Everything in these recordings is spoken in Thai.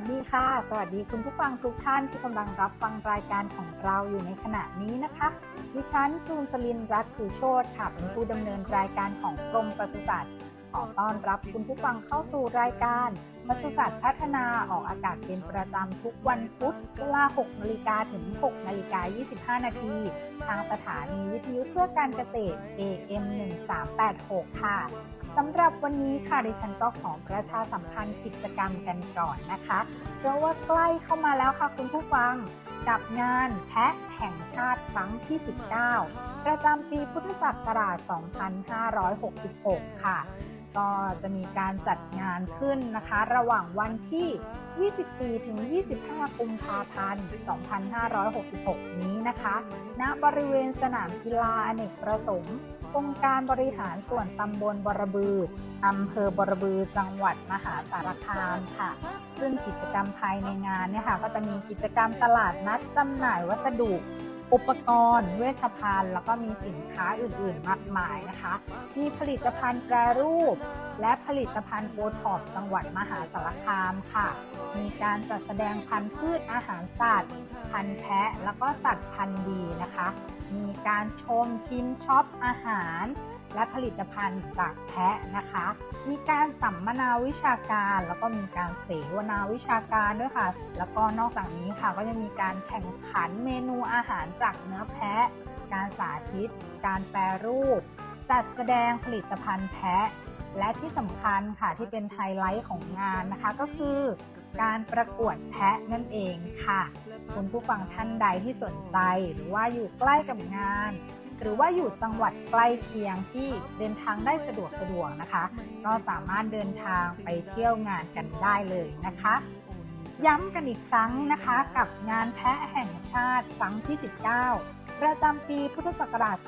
วัสดีค่ะ สวัสดีคุณผู้ฟังทุกท่านที่กำลังรับฟังรายการของเราอยู่ในขณะนี้นะคะดิฉันจูนสลินรัตน์ชูโชตค่ะเป็นผู้ดำเนินรายการของกรมปศุสัตว์ขอต้อนรับคุณผู้ฟังเข้าสู่รายการปศุสัตว์พัฒนาออกอากาศเป็นประจำทุกวันพุธเวลา 6 นาฬิกาถึง 6 นาฬิกา 25 นาที ทางสถานีวิทยุเพื่อการเกษตร AM 1386 ค่ะ สำหรับวันนี้ค่ะดิฉันก็ขอประชาสัมพันธ์กิจกรรมกันก่อนนะคะ เพราะว่าใกล้เข้ามาแล้วค่ะคุณผู้ฟังกับงานแพะแห่งชาติครั้งที่ 19 ประจำปีพุทธศักราช 2566 ค่ะ ก็จะมีการจัดงานขึ้นนะคะ ระหว่างวันที่ 24 ถึง 25 กุมภาพันธ์ 2566 นี้นะคะ ณ บริเวณสนามกีฬาอเนกประสงค์ องค์การบริหารส่วนตำบลบรบืออำเภอบรบือจังหวัดมหาสารคามค่ะ ซึ่งกิจกรรมภายในงานเนี่ยค่ะ ก็จะมีกิจกรรมตลาดนัดจำหน่ายวัสดุ อุปกรณ์ เวชภัณฑ์ แล้วก็มีสินค้าอื่นๆ มากมายนะคะ มีผลิตภัณฑ์แปรรูป และผลิตภัณฑ์โอท็อปจังหวัดมหาสารคามค่ะ มีการจัดแสดงพันธุ์พืชอาหารสัตว์ พันธุ์แพะ แล้วก็สัตว์พันธุ์ดีนะคะ มีการชมชิมช็อปอาหาร และผลิตภัณฑ์จากแพะนะคะ มีการสัมมนาวิชาการ แล้วก็มีการเสวนาวิชาการด้วยค่ะ แล้วก็นอกจากนี้ค่ะก็จะมีการแข่งขันเมนูอาหารจากเนื้อแพะ การสาธิต การแปรรูป จัดแสดงผลิตภัณฑ์แพะ และที่สำคัญค่ะที่เป็นไฮไลท์ของงานนะคะก็คือ การประกวดแพะนั่นเองค่ะ คุณผู้ฟังท่านใดที่สนใจ หรือว่าอยู่ใกล้กับงาน หรือว่าอยู่จังหวัดใกล้เคียงที่เดินทางได้สะดวกสะดวกนะคะ ก็สามารถเดินทางไปเที่ยวงานกันได้เลยนะคะ ย้ำกันอีกครั้งนะคะกับงานแพะแห่งชาติครั้งที่ 19 ประจำปีพุทธศักราช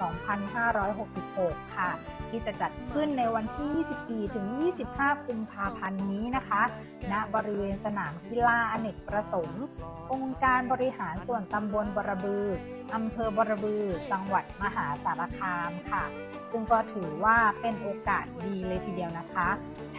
2566 ค่ะ ที่จะจัดขึ้นในวันที่ 24 ถึง 25 กุมภาพันธ์นี้นะคะ ณ บริเวณสนามกีฬาอเนกประสงค์ องค์การบริหารส่วนตำบลบรบือ อำเภอบรบือ จังหวัดมหาสารคามค่ะ ซึ่งก็ถือว่าเป็นโอกาสดีเลยทีเดียวนะคะ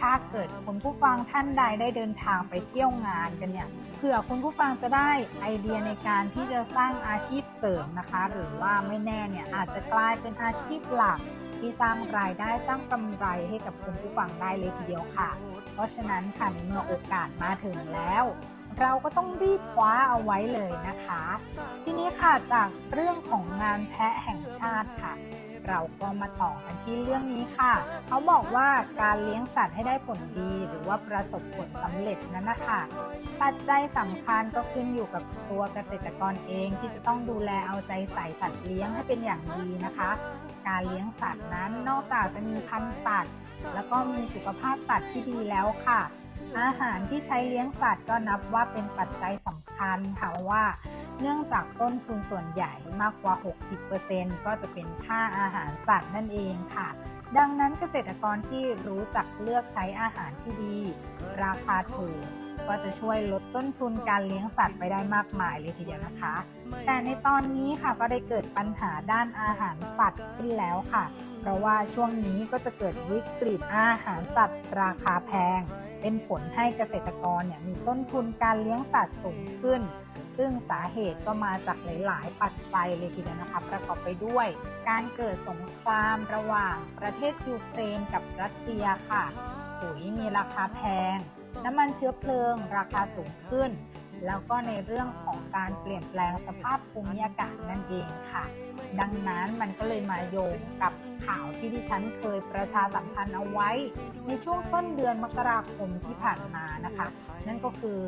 ถ้าเกิดคุณผู้ฟังท่านใดได้เดินทางไปเที่ยวงานกันเนี่ยเผื่อคุณผู้ฟังจะได้ไอเดียในการที่จะสร้างอาชีพเสริมนะคะ หรือว่าไม่แน่เนี่ยอาจจะกลายเป็นอาชีพหลัก ที่สร้างรายได้สร้างกำไรให้กับคุณผู้ฟังได้เลยทีเดียวค่ะ เพราะฉะนั้นค่ะเมื่อโอกาสมาถึงแล้ว เราก็ต้องรีบคว้าเอาไว้เลยนะคะ ทีนี้ค่ะจากเรื่องของงานแพะแห่งชาติค่ะ เราก็มาต่อกันที่เรื่องนี้ค่ะ เขาบอกว่าการเลี้ยงสัตว์ให้ได้ผลดีหรือว่าประสบผลสำเร็จนั้นนะคะปัจจัยสำคัญก็ขึ้นอยู่กับตัวเกษตรกรเองที่จะต้องดูแลเอาใจใส่สัตว์เลี้ยงให้เป็นอย่างดีนะคะ การเลี้ยงสัตว์นั้นนอกจากจะมีพันธุ์สัตว์แล้วก็มีสุขภาพสัตว์ที่ดีแล้วค่ะอาหารที่ใช้เลี้ยงสัตว์ก็นับว่าเป็นปัจจัยสำคัญค่ะเพราะว่า เนื่องจากต้นทุนส่วนใหญ่มากกว่า 60%ก็จะเป็นค่าอาหารสัตว์นั่นเองค่ะ ดังนั้นเกษตรกรที่รู้จักเลือกใช้อาหารที่ดี ราคาถูกก็จะช่วยลดต้นทุนการเลี้ยงสัตว์ไปได้มากมายเลยทีเดียวนะคะ แต่ในตอนนี้ค่ะก็ได้เกิดปัญหาด้านอาหารสัตว์ขึ้นแล้วค่ะ เพราะว่าช่วงนี้ก็จะเกิดวิกฤตอาหารสัตว์ ราคาแพง เป็นผลให้เกษตรกรเนี่ยมีต้นทุนการเลี้ยงสัตว์สูงขึ้น ซึ่งสาเหตุก็มาจากหลาย ๆ ปัจจัยเลยทีเดียวนะคะ ประกอบไปด้วย การเกิดสงครามระหว่างประเทศยูเครนกับรัสเซียค่ะปุ๋ยมีราคาแพง น้ำมันเชื้อเพลิง ราคาสูงขึ้น แล้วก็ในเรื่องของการเปลี่ยนแปลงสภาพภูมิอากาศนั่นเองค่ะ ดังนั้นมันก็เลยมาโยงกับข่าวที่ดิฉันเคยประชาสัมพันธ์เอาไว้ ในช่วงต้นเดือนมกราคมที่ผ่านมานะคะ นั่นก็คือ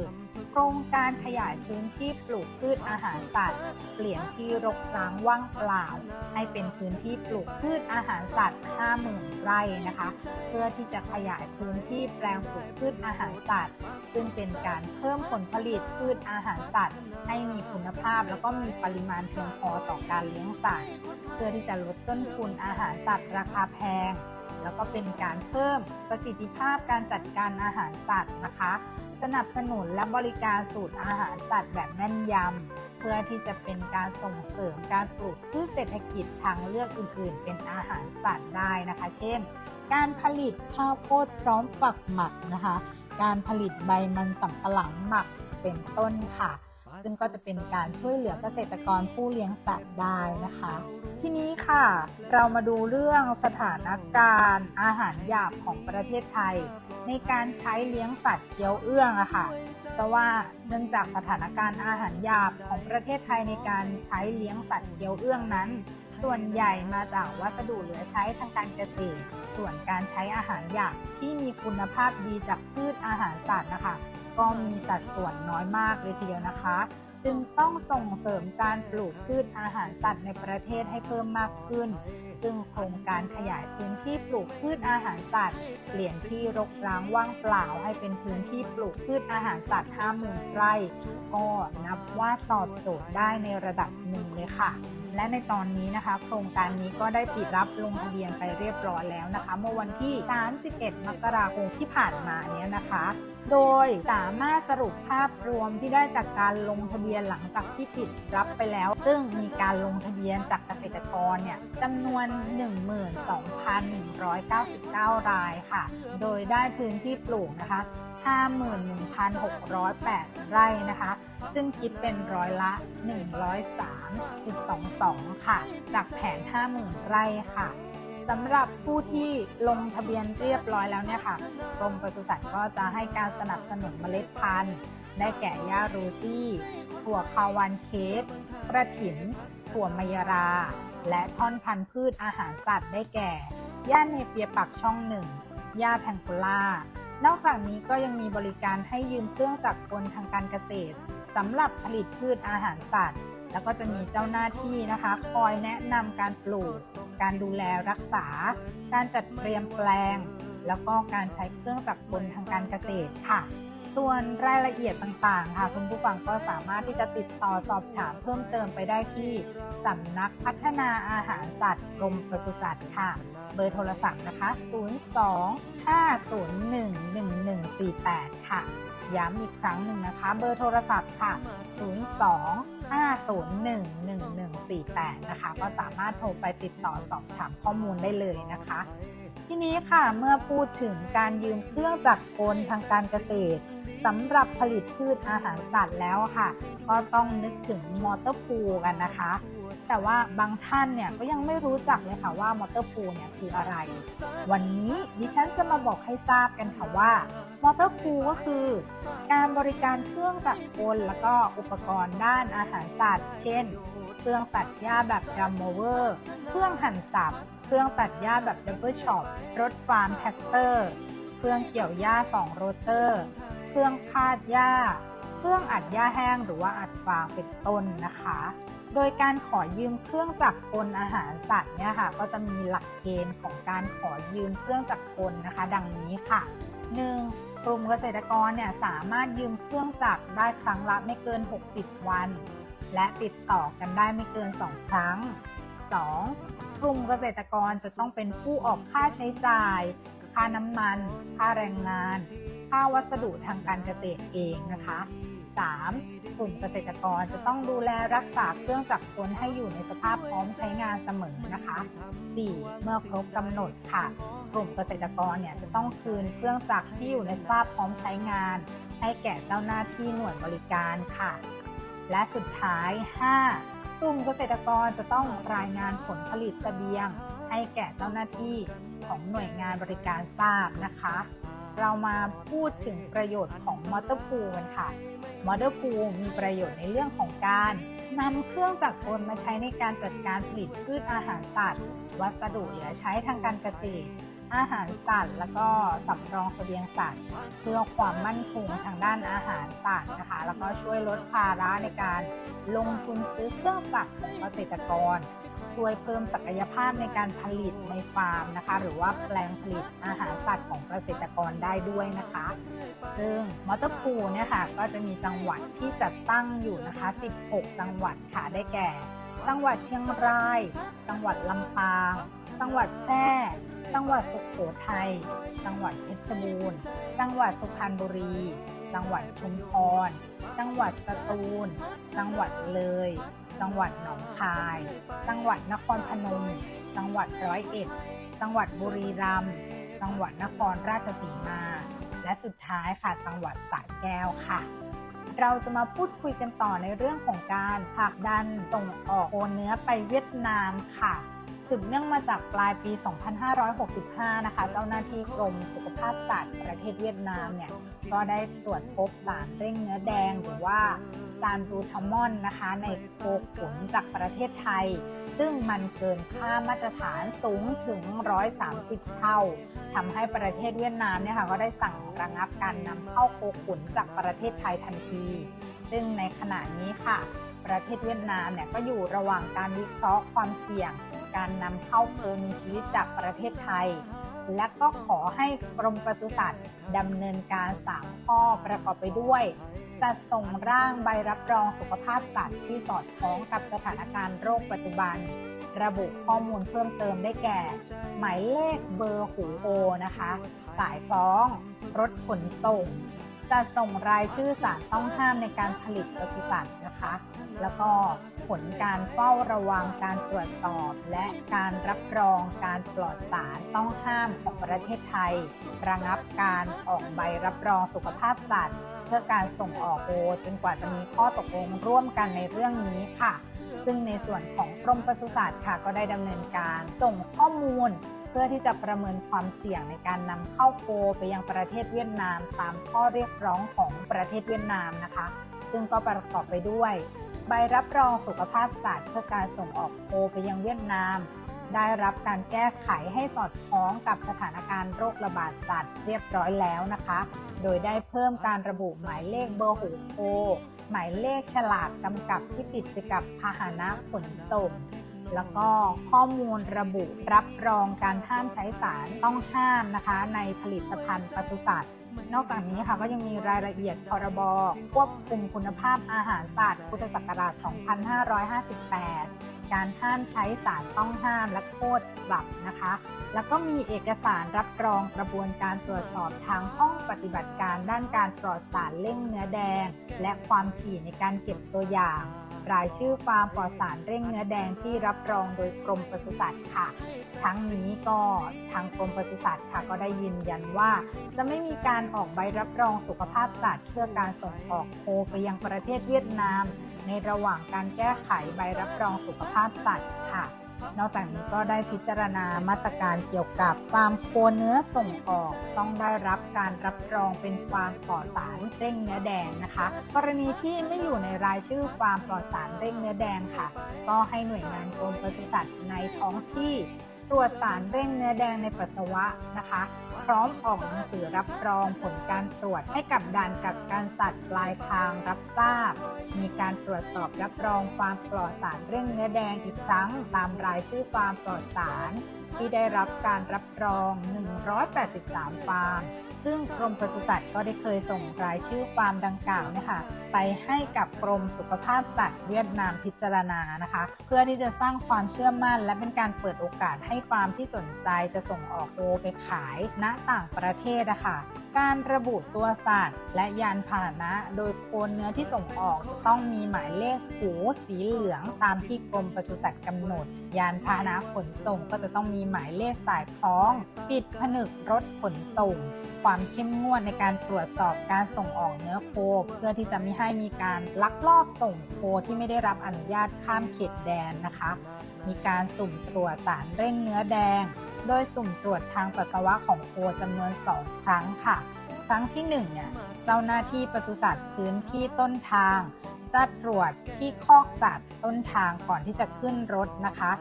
ครงการขยายพื้นที่ปลูกพืชอาหารสัตว์ เปลี่ยนที่รกร้างว่างเปล่า ให้เป็นพื้นที่ปลูกพืชอาหารสัตว์ 50,000 ไร่นะคะ เพื่อที่จะขยายพื้นที่แปลงปลูกพืชอาหารสัตว์ ซึ่งเป็นการเพิ่มผลผลิตพืชอาหารสัตว์ ให้มีคุณภาพแล้วก็มีปริมาณเพียงพอต่อการเลี้ยงสัตว์ เพื่อที่จะลดต้นทุนอาหารสัตว์ราคาแพงแล้วก็เป็นการเพิ่มประสิทธิภาพการจัดการอาหารสัตว์นะคะ สนับสนุนและบริการสูตรอาหารสัตว์แบบแม่นยำ เพื่อที่จะเป็นการส่งเสริมการปลูกพืชเศรษฐกิจทางเลือกอื่น ๆ เป็นอาหารสัตว์ได้นะคะ เช่น การผลิตข้าวโพดพร้อมฝักหมักนะคะ การผลิตใบมันสำปะหลังหมักเป็นต้นค่ะ ซึ่งก็จะเป็นการช่วยเหลือเกษตรกรผู้เลี้ยงสัตว์ได้นะคะ ทีนี้ค่ะ เรามาดูเรื่องสถานการณ์อาหารหยาบของประเทศไทย ในการใช้เลี้ยงสัตว์เคี้ยวเอื้องอะค่ะแต่ว่าเนื่องจากสถานการณ์อาหารหยาบของประเทศไทยในการใช้เลี้ยงสัตว์เคี้ยวเอื้องนั้น ส่วนใหญ่มาจากวัสดุเหลือใช้ทางการเกษตร ส่วนการใช้อาหารหยาบที่มีคุณภาพดีจากพืชอาหารสัตว์นะคะ ก็มีสัดส่วนน้อยมากเลยทีเดียวนะคะ จึงต้องส่งเสริมการปลูกพืชอาหารสัตว์ในประเทศให้เพิ่มมากขึ้น ซึ่งโครงการขยายพื้นที่ปลูกพืชอาหารสัตว์ เปลี่ยนที่รกร้างว่างเปล่าให้เป็นพื้นที่ปลูกพืชอาหารสัตว์50,000ไร่ก็นับว่าตอบโจทย์ได้ในระดับหนึ่งเลยค่ะและในตอนนี้นะคะโครงการนี้ก็ได้ปิดรับลงทะเบียนไปเรียบร้อยแล้วนะคะ เมื่อวันที่ 31 มกราคมที่ผ่านมาเนี้ยนะคะ โดยสามารถสรุปภาพรวมที่ได้จากการลงทะเบียนหลังจากที่ปิดรับไปแล้ว ซึ่งมีการลงทะเบียนจากเกษตรกรเนี่ยจำนวน 12,199 รายค่ะ โดยได้พื้นที่ปลูกนะคะ 51,608 ไร่นะคะ ซึ่งคิดเป็นร้อยละ 103.22 ค่ะ จากแผน 50,000 ไร่ค่ะ สำหรับผู้ที่ลงทะเบียนเรียบร้อยแล้วเนี่ยค่ะกรมปศุสัตว์ก็จะให้การสนับสนุนเมล็ดพันธุ์ ได้แก่หญ้ารูซี่ถั่วคาวันเค้กกระถิน ถั่วมายรา และท่อนพันธุ์พืชอาหารสัตว์ได้แก่หญ้าเนเปียปักช่องหนึ่งหญ้าแพงโกล่านอกจากนี้ก็ยังมีบริการให้ยืมเครื่องจักรกลทางการเกษตรสำหรับผลิตพืชอาหารสัตว์ แล้วก็จะมีเจ้าหน้าที่นะคะ คอยแนะนำการปลูก การดูแลรักษา การจัดเตรียมแปลง แล้วก็การใช้เครื่องจักรกลทางการเกษตรค่ะ ส่วนรายละเอียดต่างๆ ค่ะคุณผู้ฟังก็สามารถที่จะติดต่อสอบถามเพิ่มเติมไปได้ที่สำนักพัฒนาอาหารสัตว์กรมปศุสัตว์ค่ะ เบอร์โทรศัพท์นะคะ 02 501 48 ค่ะ ย้ำอีกครั้งหนึ่งนะคะ เบอร์โทรศัพท์ค่ะ 02 501 1148 นะคะ ก็สามารถโทรไปติดต่อสอบถามข้อมูลได้เลยนะคะ ทีนี้ค่ะเมื่อพูดถึงการยืมเครื่องจักรกลทางการเกษตรสำหรับผลิตพืชอาหารสัตว์แล้วค่ะ ก็ต้องนึกถึงมอเตอร์พูกันนะคะ แต่ว่าบางท่านเนี่ยก็ยังไม่รู้จักเลยค่ะว่ามอเตอร์พูลเนี่ยคืออะไร วันนี้ดิฉันจะมาบอกให้ทราบกันค่ะว่ามอเตอร์พูลก็คือ การบริการเครื่องจักรกลแล้วก็อุปกรณ์ด้านอาหารสัตว์ เช่น เครื่องตัดหญ้าแบบดัมโมเวอร์ เครื่องหั่นสับ เครื่องตัดหญ้าแบบดับเบิลช็อป รถฟาร์มแท็กเตอร์ เครื่องเกี่ยวหญ้า2โรเตอร์ เครื่องคาดหญ้า เครื่องอัดหญ้าแห้งหรือว่าอัดฟางเป็นต้นนะคะ โดยการขอยืมเครื่องจักรกลอาหารสัตว์เนี่ยค่ะ ก็จะมีหลักเกณฑ์ของการขอยืมเครื่องจักรกลนะคะ ดังนี้ค่ะ 1. กลุ่มเกษตรกรเนี่ยสามารถยืมเครื่องจักรได้ครั้งละไม่เกิน 60 วัน และติดต่อกันได้ไม่เกิน 2 ครั้ง 2. กลุ่มเกษตรกรจะต้องเป็นผู้ออกค่าใช้จ่าย ค่าน้ำมัน ค่าแรงงาน ค่าวัสดุทางการเกษตรเองนะคะ 3. กลุ่มเกษตรกรจะต้องดูแลรักษาเครื่องจักรกลให้อยู่ในสภาพพร้อมใช้งานเสมอนะคะ 4. เมื่อครบกำหนดค่ะ กลุ่มเกษตรกรเนี่ยจะต้องคืนเครื่องจักรที่อยู่ในสภาพพร้อมใช้งาน ให้แก่เจ้าหน้าที่หน่วยบริการค่ะ และสุดท้าย 5. กลุ่มเกษตรกรจะต้องรายงานผลผลิตเสบียง ให้แก่เจ้าหน้าที่ของหน่วยงานบริการทราบนะคะ เรามาพูดถึงประโยชน์ของมอเตอร์พูลกันค่ะ มอเตอร์พูลมีประโยชน์ในเรื่องของการนำเครื่องจักรกลมาใช้ในการจัดการผลิตพืชอาหารสัตว์ วัสดุเหลือใช้ทางการเกษตร อาหารสัตว์ แล้วก็สำรองเสบียงสัตว์ เพื่อความมั่นคงทางด้านอาหารสัตว์นะคะ แล้วก็ช่วยลดภาระในการลงทุนซื้อเครื่องจักรของเกษตรกร ช่วยเพิ่มศักยภาพในการผลิตในฟาร์มนะคะ หรือว่าแปลงผลิตอาหารสัตว์ของเกษตรกรได้ด้วยนะคะ ซึ่งมอเตอร์พูลเนี่ยค่ะก็จะมีจังหวัดที่จัดตั้งอยู่นะคะ 16 จังหวัดค่ะได้แก่ จังหวัดเชียงราย จังหวัดลำปาง จังหวัดแพร่จังหวัดสุโขทัย จังหวัดเพชรบูรณ์ จังหวัดสุพรรณบุรี จังหวัดชุมพร จังหวัดสตูล จังหวัดเลย จังหวัดหนองคาย จังหวัดนครพนม จังหวัดร้อยเอ็ด จังหวัดบุรีรัมย์ จังหวัดนครราชสีมา และสุดท้ายค่ะจังหวัดสระแก้วค่ะ เราจะมาพูดคุยกันต่อในเรื่องของการผลักดันส่งออกโคเนื้อไปเวียดนามค่ะสืบเนื่องมาจากปลายปี 2565 นะคะ เจ้าหน้าที่กรมสุขภาพสัตว์ประเทศเวียดนามเนี่ย ก็ได้ตรวจพบสารเร่งเนื้อแดงหรือว่าซานบูทามอนนะคะ ในโคขุนจากประเทศไทย ซึ่งมันเกินค่ามาตรฐานสูงถึง 130 เท่าทำให้ประเทศเวียดนามเนี่ยค่ะก็ได้สั่งระงับการนำเข้าโคขุนจากประเทศไทยทันที ซึ่งในขณะนี้ค่ะ ประเทศเวียดนามเนี่ยก็อยู่ระหว่างการวิเคราะห์ความเสี่ยง การนำเข้าโคมีชีวิตจากประเทศไทย และก็ขอให้กรมปศุสัตว์ดำเนินการ 3 ข้อประกอบไปด้วย จัดส่งร่างใบรับรองสุขภาพสัตว์ที่สอดคล้องกับสถานการณ์โรคปัจจุบัน ระบุข้อมูลเพิ่มเติมได้แก่ หมายเลขเบอร์หูโอนะคะ สายฟ้อง รถขนส่งจะส่งรายชื่อสารต้องห้ามในการผลิตปศุสัตว์นะคะ แล้วก็ ผลการเฝ้าระวังการตรวจสอบ และการรับรองการปลอดสารต้องห้ามของประเทศไทย ระงับการออกใบรับรองสุขภาพสัตว์ เพื่อการส่งออกโอจนกว่าจะมีข้อตกลงร่วมกันในเรื่องนี้ค่ะ ซึ่งในส่วนของกรมปศุสัตว์ค่ะก็ได้ดำเนินการส่งข้อมูลเพื่อที่จะประเมินความเสี่ยงในการนำเข้าโคไปยังประเทศเวียดนาม ตามข้อเรียกร้องของประเทศเวียดนามนะคะ ซึ่งก็ประกอบไปด้วย ใบรับรองสุขภาพสัตว์เพื่อการส่งออกโคไปยังเวียดนาม ได้รับการแก้ไขให้สอดคล้องกับสถานการณ์โรคระบาดสัตว์เรียบร้อยแล้วนะคะ โดยได้เพิ่มการระบุหมายเลขเบอร์หูโคหมายเลขฉลากกำกับที่ติดไปกับพาหนะขนส่งแล้วก็ข้อมูลระบุรับรองการห้ามใช้สารต้องห้ามนะคะ ในผลิตภัณฑ์ปศุสัตว์ นอกจากนี้ค่ะก็ยังมีรายละเอียดพรบควบคุมคุณภาพอาหารสัตว์พุทธศักราช 2558 การห้ามใช้สารต้องห้ามและโทษปรับนะคะ แล้วก็มีเอกสารรับรองกระบวนการตรวจสอบทางห้องปฏิบัติการด้านการปลอดสารเร่งเนื้อแดง และความถี่ในการเก็บตัวอย่าง รายชื่อฟาร์มปลอดสารเร่งเนื้อแดงที่รับรองโดยกรมปศุสัตว์ค่ะทั้งนี้ก็ทางกรมปศุสัตว์ค่ะก็ได้ยืนยันว่า จะไม่มีการออกใบรับรองสุขภาพสัตว์เพื่อการส่งออกโคไปยังประเทศเวียดนาม ในระหว่างการแก้ไขใบรับรองสุขภาพสัตว์ค่ะ นอกจากนี้ก็ได้พิจารณามาตรการเกี่ยวกับฟาร์มโคเนื้อส่งออก ต้องได้รับการรับรองเป็นฟาร์มปลอดสารเร่งเนื้อแดงนะคะ กรณีที่ไม่อยู่ในรายชื่อฟาร์มปลอดสารเร่งเนื้อแดงค่ะ ก็ให้หน่วยงานกรมปศุสัตว์ในท้องที่ ตรวจสารเร่งเนื้อแดงในปัสสาวะนะคะ พร้อมออกหนังสือรับรองผลการตรวจให้กับด่านกักกันสัตว์ปลายทางรับทราบ มีการตรวจสอบรับรองความปลอดสารเร่งเนื้อแดงอีกครั้งตามรายชื่อฟาร์มปลอดสาร ที่ได้รับการรับรอง 183 ฟาร์ม ซึ่งกรมปศุสัตว์ก็ได้เคยส่งรายชื่อฟาร์มดังกล่าวนะคะไปให้กับกรมสุขภาพสัตว์เวียดนามพิจารณานะคะ เพื่อที่จะสร้างความเชื่อมั่น และเป็นการเปิดโอกาสให้ฟาร์มที่สนใจจะส่งออกโคไปขายณต่างประเทศนะคะ การระบุตัวสัตว์ และยานพาหนะ โดยโคนเนื้อที่ส่งออกจะต้องมีหมายเลขหูสีเหลืองตามที่กรมปศุสัตว์กำหนด ยานพาหนะขนส่งก็จะต้องมีหมายเลขสายคล้อง ปิดผนึกรถขนส่ง ความเข้มงวดในการตรวจสอบการส่งออกเนื้อโค เพื่อที่จะไม่ให้มีการลักลอบส่งโคที่ไม่ได้รับอนุญาตข้ามเขตแดนนะคะ มีการสุ่มตรวจสารเร่งเนื้อแดง โดยสุ่มตรวจทางปัสสาวะของโคจำนวน 2 ครั้งค่ะ ครั้งที่1เนี่ยเจ้าหน้าที่ปศุสัตว์พื้นที่ต้นทาง จะตรวจที่คอกสัตว์ต้นทางก่อนที่จะขึ้นรถนะคะ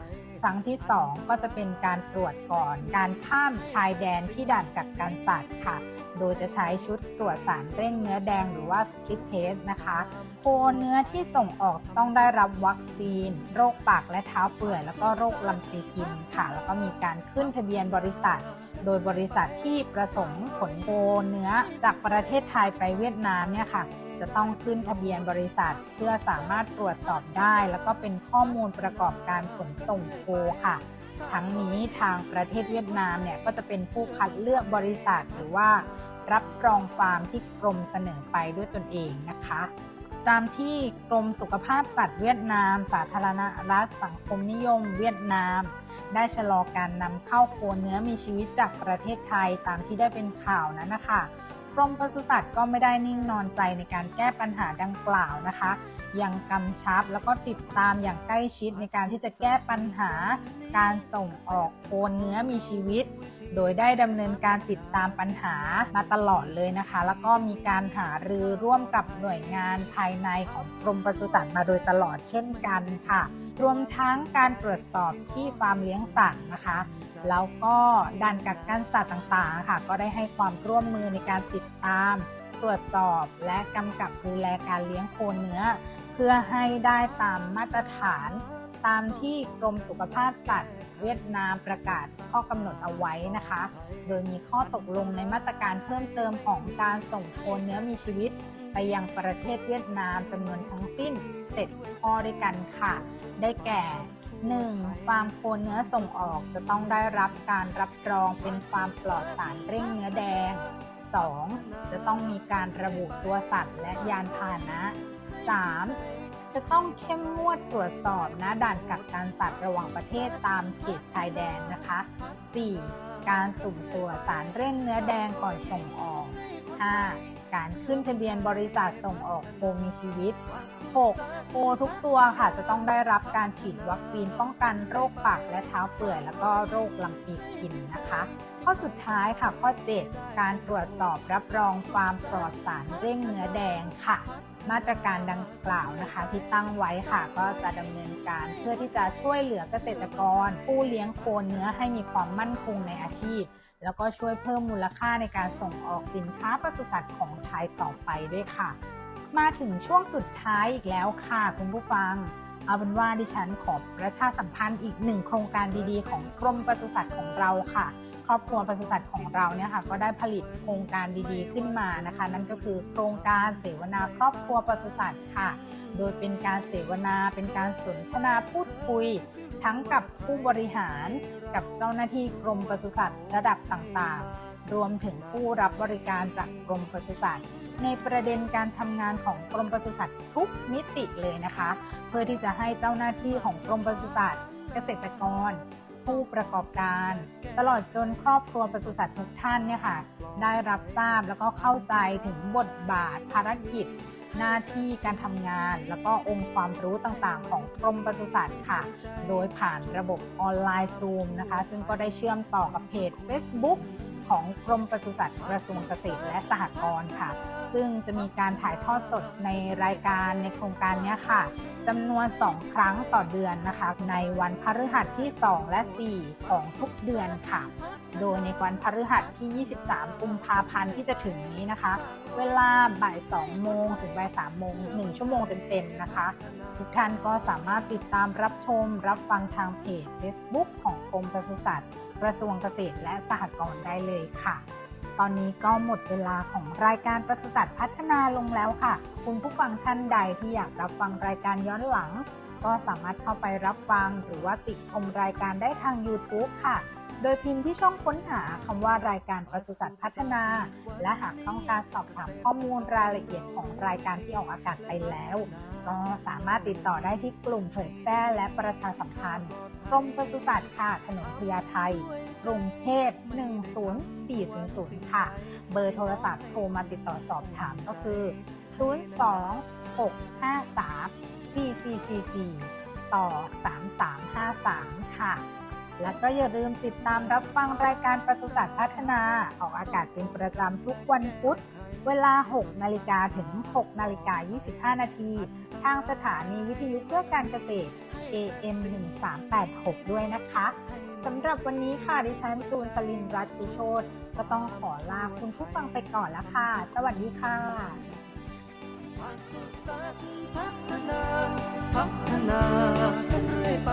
ครั้งที่ 2 ก็จะเป็นการตรวจก่อนการข้ามชายแดนที่ด่านกักกันสัตว์ค่ะ โดยจะใช้ชุดตรวจสารเร่งเนื้อแดงหรือว่าสกิปเทสนะคะโคเนื้อที่ส่งออกต้องได้รับวัคซีน โรคปากและเท้าเปื่อย แล้วก็โรคลำปีกินค่ะ แล้วก็มีการขึ้นทะเบียนบริษัท โดยบริษัทที่ประสงค์ขนโคเนื้อจากประเทศไทยไปเวียดนามเนี่ยค่ะจะต้องขึ้นทะเบียนบริษัทเพื่อสามารถตรวจสอบได้ แล้วก็เป็นข้อมูลประกอบการขนส่งโคค่ะ ทั้งนี้ทางประเทศเวียดนามเนี่ยก็จะเป็นผู้คัดเลือกบริษัทหรือว่า รับรองฟาร์มที่กรมเสนอไปด้วยตนเองนะคะ ตามที่กรมสุขภาพสัตว์เวียดนาม สาธารณรัฐสังคมนิยม เวียดนาม ได้ชะลอการนำเข้าโคเนื้อมีชีวิตจากประเทศไทยตามที่ได้เป็นข่าวนั้นนะคะกรมปศุสัตว์ก็ไม่ได้นิ่งนอนใจในการแก้ปัญหาดังกล่าวนะคะ ยังกำชับแล้วก็ติดตามอย่างใกล้ชิดในการที่จะแก้ปัญหา การส่งออกโคเนื้อมีชีวิต โดยได้ดำเนินการติดตามปัญหามาตลอดเลยนะคะ แล้วก็มีการหารือร่วมกับหน่วยงานภายในของกรมปศุสัตว์มาโดยตลอดเช่นกันค่ะ รวมทั้งการตรวจสอบที่ฟาร์มเลี้ยงสัตว์นะคะแล้วก็ด่านกักกันสัตว์ต่างๆ ค่ะ ก็ได้ให้ความร่วมมือในการติดตาม ตรวจสอบและกำกับดูแลการเลี้ยงโคเนื้อ เพื่อให้ได้ตามมาตรฐาน ตามที่กรมสุขภาพสัตว์เวียดนามประกาศข้อกำหนดเอาไว้นะคะ โดยมีข้อตกลงในมาตรการเพิ่มเติมของการส่งโคเนื้อมีชีวิต ไปยังประเทศเวียดนามจำนวนทั้งสิ้น7ข้อด้วยกันค่ะ ได้แก่ 1. ฟาร์มโคเนื้อส่งออกจะต้องได้รับการรับรองเป็นฟาร์มปลอดสารเร่งเนื้อแดง 2. จะต้องมีการระบุตัวสัตว์และยานพาหนะ 3. จะต้องเข้มงวดตรวจสอบนะด่านกักกันสัตว์ระหว่างประเทศตามเขตชายแดนนะคะ 4. การสุ่มตรวจสารเร่งเนื้อแดงก่อนส่งออก 5. การขึ้นทะเบียนบริษัทส่งออกโคมีชีวิต 6. โคทุกตัวค่ะจะต้องได้รับการฉีดวัคซีนป้องกันโรคปากและเท้าเปื่อย แล้วก็โรคลำปีกกินนะคะ ข้อสุดท้ายค่ะข้อ 7 การตรวจสอบรับรองฟามปลอดสารเร่งเนื้อแดงค่ะ มาตรการดังกล่าวนะคะ ที่ตั้งไว้ค่ะ ก็จะดำเนินการเพื่อที่จะช่วยเหลือเกษตรกร ผู้เลี้ยงโคเนื้อให้มีความมั่นคงในอาชีพ แล้วก็ช่วยเพิ่มมูลค่าในการส่งออกสินค้าปศุสัตว์ของไทยต่อไปด้วยค่ะ มาถึงช่วงสุดท้ายอีกแล้วค่ะคุณผู้ฟังเอาเป็นว่าดิฉันขอประชาสัมพันธ์อีกหนึ่งโครงการดีๆ ของกรมปศุสัตว์ของเราค่ะ ครอบครัวปศุสัตว์ของเราเนี่ยค่ะก็ได้ผลิตโครงการดีๆขึ้นมานะคะ นั่นก็คือโครงการเสวนาครอบครัวปศุสัตว์ค่ะ โดยเป็นการเสวนาเป็นการสนทนาพูดคุย ทั้งกับผู้บริหารกับเจ้าหน้าที่กรมปศุสัตว์ระดับต่างๆ รวมถึงผู้รับบริการจากกรมปศุสัตว์ในประเด็นการทำงานของกรมปศุสัตว์ทุกมิติเลยนะคะ เพื่อที่จะให้เจ้าหน้าที่ของกรมปศุสัตว์เกษตรกร ผู้ประกอบการ ตลอดจนครอบครัวปศุสัตว์ทุกท่านเนี่ยค่ะได้รับทราบแล้วก็เข้าใจถึงบทบาทภารกิจ หน้าที่การทำงาน แล้วก็องค์ความรู้ต่างๆ ของกรมปศุสัตว์ค่ะ โดยผ่านระบบออนไลน์ซูมนะคะ ซึ่งก็ได้เชื่อมต่อกับเพจ Facebook ของกรมปศุสัตว์กระทรวงเกษตรและสหกรณ์ค่ะ ซึ่งจะมีการถ่ายทอดสดในรายการในโครงการนี้ค่ะจำนวน 2 ครั้งต่อเดือนนะคะ ในวันพฤหัสที่ 2 และ 4 ของทุกเดือนค่ะ โดยในวันพฤหัสที่ 23 กุมภาพันธ์ที่จะถึงนี้นะคะ เวลาบ่าย 2 โมงถึงบ่าย 3 โมง 1 ชั่วโมงเต็มๆนะคะ ทุกท่านก็สามารถติดตามรับชมรับฟังทางเพจ Facebook ของกรมปศุสัตว์กระทรวงเกษตรและสหกรณ์ได้เลยค่ะ ตอนนี้ก็หมดเวลาของรายการปศุสัตว์พัฒนาลงแล้วค่ะ คุณผู้ฟังท่านใดที่อยากรับฟังรายการย้อนหลัง ก็สามารถเข้าไปรับฟังหรือว่าติดชมรายการได้ทาง YouTube ค่ะ โดยพิมพ์ที่ช่องค้นหาคำว่ารายการปศุสัตว์พัฒนา และหากต้องการสอบถามข้อมูลรายละเอียดของรายการที่ออกอากาศไปแล้ว ก็สามารถติดต่อได้ที่กลุ่มเผยแพร่และประชาสัมพันธ์ กรมปศุสัตว์ค่ะ ถนนพญาไทกรุงเทพ10400 ค่ะ เบอร์โทรศัพท์โทรมาติดต่อสอบถามก็คือ 026534444 ต่อ 3353 ค่ะ แล้วก็อย่าลืมติดตามรับฟังรายการปศุสัตว์พัฒนา ออกอากาศเป็นประจำทุกวันพุธเวลา 6 นาฬิกาถึง 6 นาฬิกา 25 นาที ทางสถานีวิทยุเพื่อการเกษตร AM 1386ด้วยนะคะสำหรับวันนี้ค่ะดิฉันจูนสลินรัตน์กุโชตก็ต้องขอลาคุณผู้ฟังไปก่อนแล้วค่ะ สวัสดีค่ะพัฒนาพัฒนากันเรื่อยไป